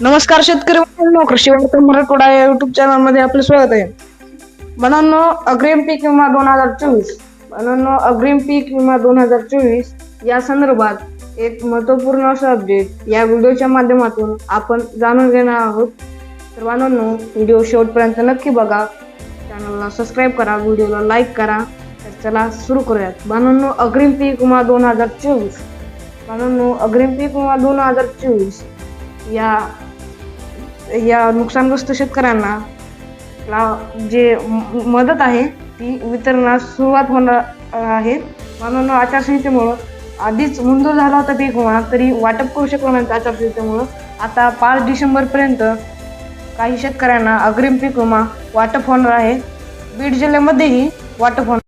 नमस्कार शेतकरी मित्रांनो कृषी वार्ता मराठवाडा या युट्यूब चॅनलमध्ये आपले स्वागत आहे. बनांनो अग्रिम पीक विमा दोन हजार चोवीस बनांनो अग्रिम पीक विमा दोन हजार चोवीस या संदर्भात एक महत्त्वपूर्ण असं अपडेट या व्हिडिओच्या माध्यमातून आपण जाणून घेणार आहोत. तर बांधवांनो व्हिडिओ शेवटपर्यंत नक्की बघा. चॅनलला सबस्क्राईब करा व्हिडिओला लाईक करा. तर चला सुरू करूयात. बांधवांनो अग्रिम पीक विमा दोन हजार चोवीस बांधवांनो अग्रिम पीक विमा दोन हजार चोवीस या या नुकसानग्रस्त शेतकऱ्यांना ला जे मदत आहे ती वितरणास सुरुवात होणार आहे. म्हणून आचारसंहितेमुळं आधीच मंजूर झाला होता पीक विमा तरी वाटप करू शकलो नाही आचारसंहितेमुळं. आता पाच डिसेंबरपर्यंत काही शेतकऱ्यांना अग्रिम पीक विमा वाटप होणार आहे. बीड जिल्ह्यामध्येही वाटप होणार